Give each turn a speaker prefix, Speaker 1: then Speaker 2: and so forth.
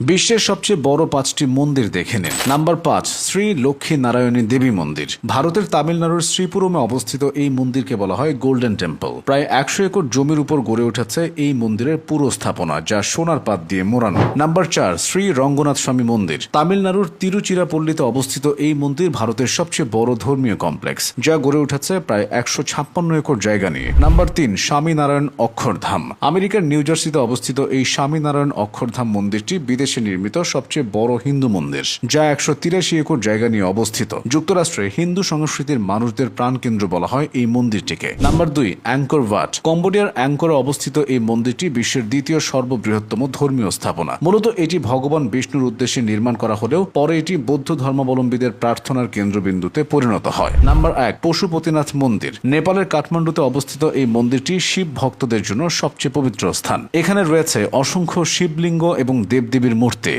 Speaker 1: বিশ্বের সবচেয়ে বড় পাঁচটি মন্দির দেখে নিন। নাম্বার পাঁচ, শ্রী লক্ষ্মী নারায়ণী দেবী মন্দির। ভারতের তামিলনাড়ুর শ্রীপুরমে অবস্থিত এই মন্দিরকে বলা হয় গোল্ডেন টেম্পল। প্রায় একশো একর জমির উপর গড়ে উঠেছে এই মন্দিরের পুরো স্থাপনা যা সোনার পাত দিয়ে মোড়ানো। নাম্বার চার, শ্রী রঙ্গনাথ স্বামী মন্দির। তামিলনাড়ুর তিরুচিরাপল্লীতে অবস্থিত এই মন্দির ভারতের সবচেয়ে বড় ধর্মীয় কমপ্লেক্স, যা গড়ে উঠেছে প্রায় একশো ছাপ্পান্ন একর জায়গা নিয়ে। নাম্বার তিন, স্বামীনারায়ণ অক্ষরধাম। আমেরিকার নিউ জার্সিতে অবস্থিত এই স্বামীনারায়ণ অক্ষরধাম মন্দিরটি বিদেশে নির্মিত সবচেয়ে বড় হিন্দু মন্দির, যা একশো তিরাশি একর জায়গা নিয়ে অবস্থিত। যুক্তরাষ্ট্রে হিন্দু সংস্কৃতির মানুষদের প্রাণকেন্দ্র বলা হয় এই মন্দিরটিকে। নাম্বার দুই, অ্যাঙ্কর ভাট। কম্বোডিয়ার অ্যাঙ্করে অবস্থিত এই মন্দিরটি বিশ্বের দ্বিতীয় সর্ববৃহত্তম ধর্মীয় স্থাপনা। মূলত এটি ভগবান বিষ্ণুর উদ্দেশ্যে নির্মাণ করা হলেও পরে এটি বৌদ্ধ ধর্মাবলম্বীদের প্রার্থনার কেন্দ্রবিন্দুতে পরিণত হয়। নাম্বার এক, পশুপতিনাথ মন্দির। নেপালের কাঠমান্ডুতে অবস্থিত এই মন্দিরটি শিব ভক্তদের জন্য সবচেয়ে পবিত্র স্থান। এখানে রয়েছে অসংখ্য শিবলিঙ্গ এবং দেবদেবীর মূর্তি।